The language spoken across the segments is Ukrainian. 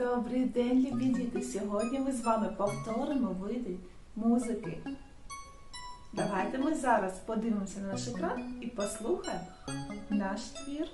Добрий день, любі діти! Сьогодні ми з вами повторимо види музики. Давайте ми зараз подивимося на наш екран і послухаємо наш твір.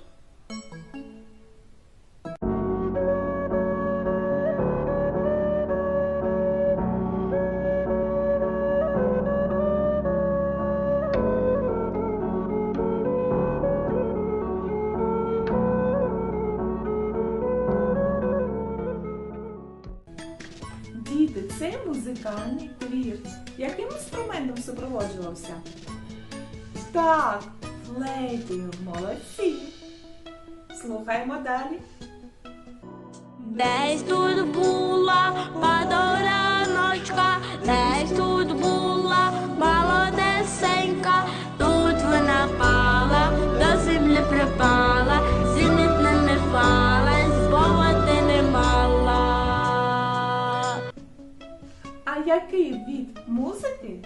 Це музикальний твір. Яким інструментом супроводжувався? Так, флейтою. Молодці. Слухаємо далі. Десь тут була подораночка, який від музики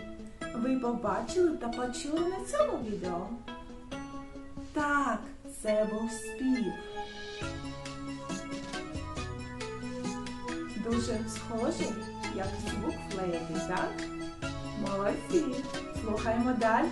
ви побачили та почули на цьому відео? Так, це був спів. Дуже схожий, як звук флейти, так? Молодці! Слухаємо далі.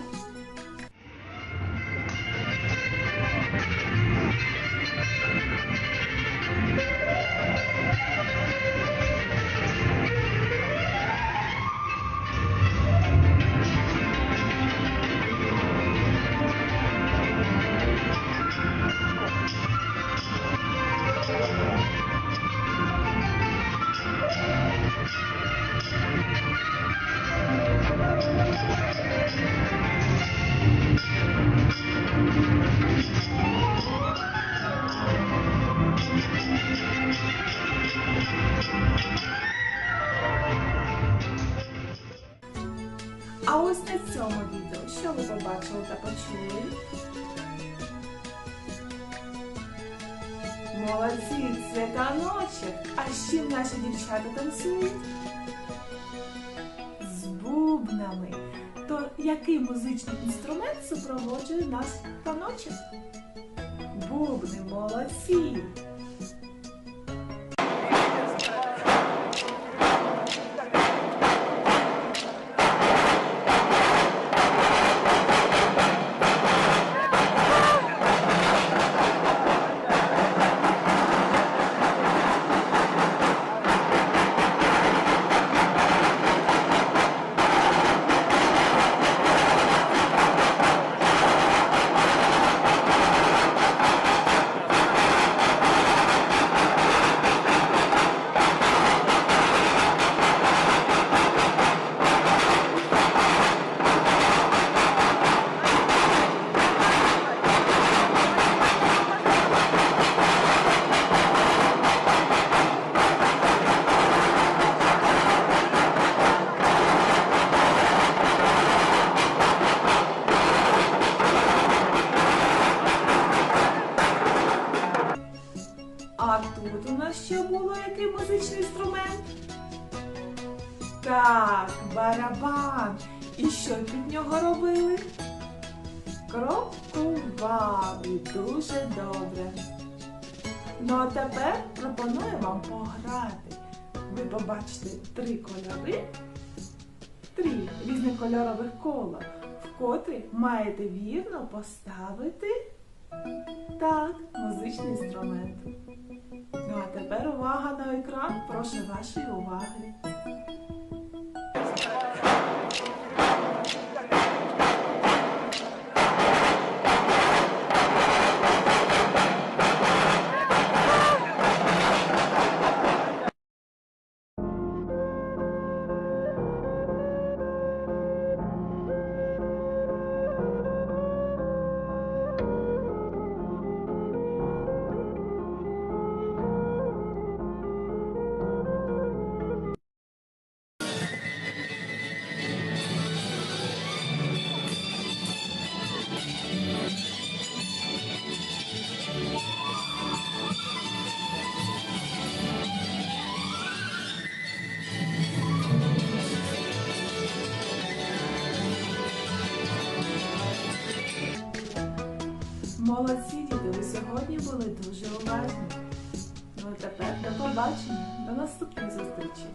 А ось на цьому відео, що ви побачили та почули? Молодці, це таночок. А з чим наші дівчата танцюють? З бубнами. То який музичний інструмент супроводжує наш таночок? Бубни, молодці. Музичний інструмент? Так, барабан. І що під нього робили? Крокували дуже добре. Ну а тепер пропоную вам пограти. Ви побачите три кольори, три різнокольорових кола, в котрі маєте вірно поставити так, музичний інструмент. Ну а тепер екран. Прошу вашої уваги. Молодці, діти, ви сьогодні були дуже уважні. Ну, тепер до побачення, до наступних зустрічей.